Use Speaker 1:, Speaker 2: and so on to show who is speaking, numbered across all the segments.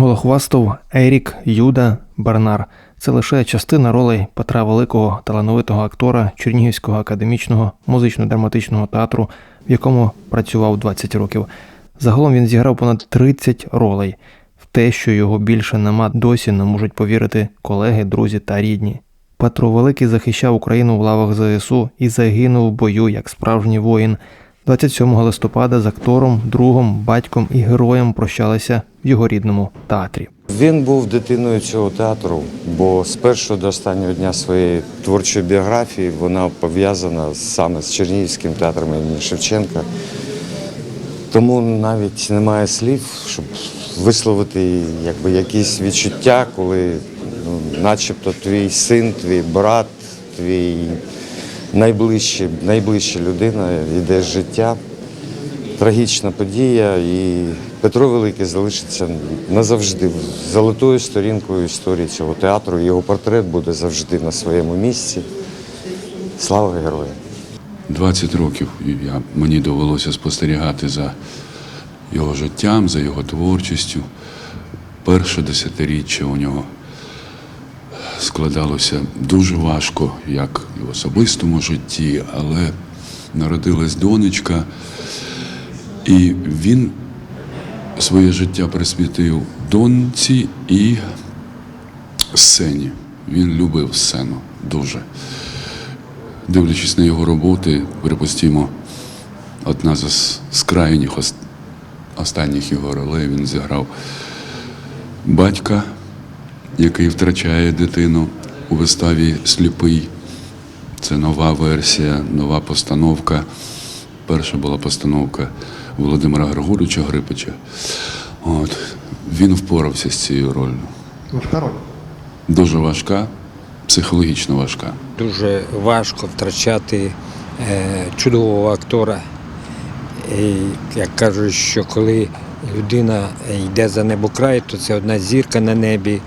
Speaker 1: Голохвастов, Ерік, Юда, Бернар це лише частина ролей Петра Великого, талановитого актора Чернігівського академічного музично-драматичного театру, в якому працював 20 років. Загалом він зіграв понад 30 ролей. В те, що його більше нема, досі не можуть повірити колеги, друзі та рідні. Петро Великий захищав Україну в лавах ЗСУ і загинув в бою як справжній воїн. 27 листопада з актором, другом, батьком і героєм прощалися в його рідному театрі.
Speaker 2: Він був дитиною цього театру, бо з першого до останнього дня своєї творчої біографії вона пов'язана саме з Чернігівським театром імені Шевченка. Тому навіть немає слів, щоб висловити якби, якісь відчуття, коли ну, начебто твій син, твій брат, твій найближчий, найближча людина йде життя. Трагічна подія, і Петро Великий залишиться назавжди золотою сторінкою історії цього театру. Його портрет буде завжди на своєму місці. Слава героям!
Speaker 3: 20 років я, мені довелося спостерігати за його життям, за його творчістю. Перше десятиріччя у нього складалося дуже важко, як і в особистому житті, але народилась донечка, і він своє життя присвятив доньці і сцені. Він любив сцену дуже дивлячись на його роботи, припустімо, одна з, з крайніх останніх його ролей він зіграв батька, який втрачає дитину у виставі Сліпий. Це нова версія, нова постановка. Перша була постановка Володимира Григоровича Грипича. От. Він впорався з цією ролью.
Speaker 1: Важка роль.
Speaker 3: Дуже важка, психологічно важка.
Speaker 4: Дуже важко втрачати е, чудового актора. І, як кажуть, що коли людина йде за небокрай, то це одна зірка на небі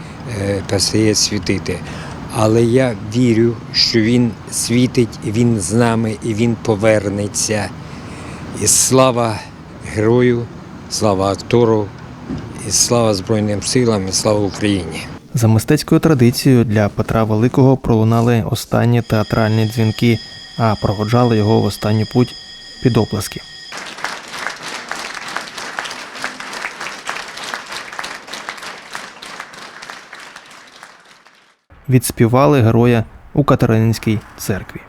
Speaker 4: перестає світити. Але я вірю, що він світить, він з нами, і він повернеться. І слава герою, слава актору, і слава Збройним силам, і слава Україні.
Speaker 1: За мистецькою традицією для Петра Великого пролунали останні театральні дзвінки, а проводжали його в останню путь під оплески. Відспівали героя у Катерининській церкві.